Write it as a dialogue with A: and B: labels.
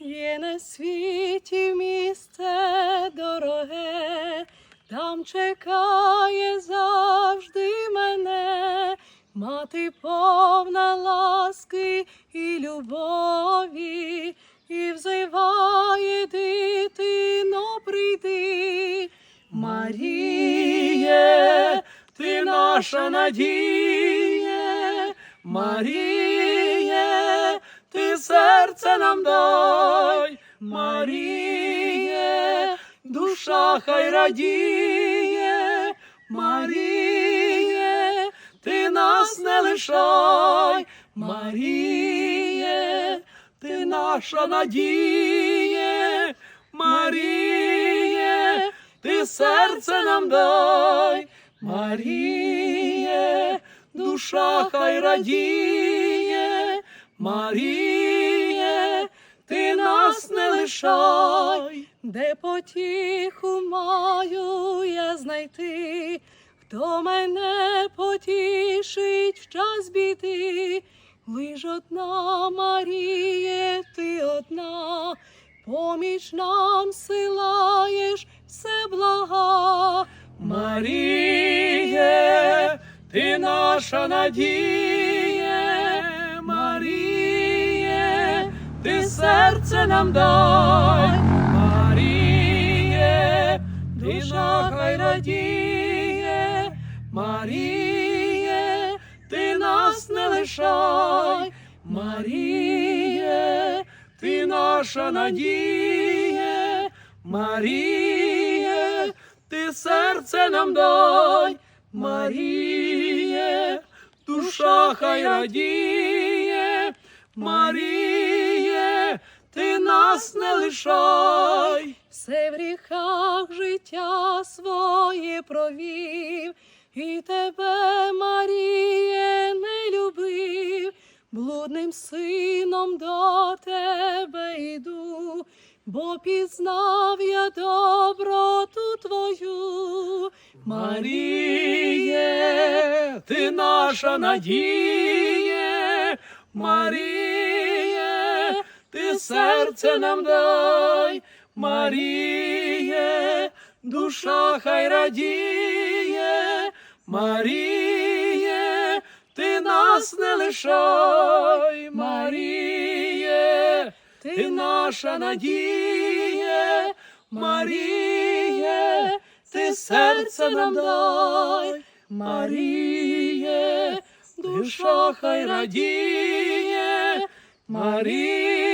A: Є на світі місце дороге, там чекає завжди мене, мати повна ласки і любові, і взиває дитино, прийди. Маріє, ти наша надія, Маріє, серце нам дай, Маріє, душа хай радіє, Маріє, ти нас не лишай, Маріє, ти наша надія, Маріє, ти серце нам дай, Маріє, душа хай радіє, Маріє, ти нас не лишай, де потіху маю я знайти, хто мене потішить в час біди, лиш одна Маріє, ти одна, поміч нам силаєш все блага. Маріє, ти наша надія, Маріє, ти серце нам дай, Маріє, душа хай радіє, Маріє, ти нас не лишай, Маріє, ти наша надія, Маріє, ти серце нам дай, Маріє, душа хай радіє, Маріє, ти нас не лишай. Все в гріхах життя своє провів, і тебе, Маріє, не любив, блудним сином до тебе йду, бо пізнав я доброту твою. Маріє, ти наша надія, Маріє, серце нам дай, Маріє, душа хай радіє, Маріє, ти нас не лишай, Маріє, ти наша надія, Маріє, ти серце нам дай, Маріє, душа хай радіє, Маріє.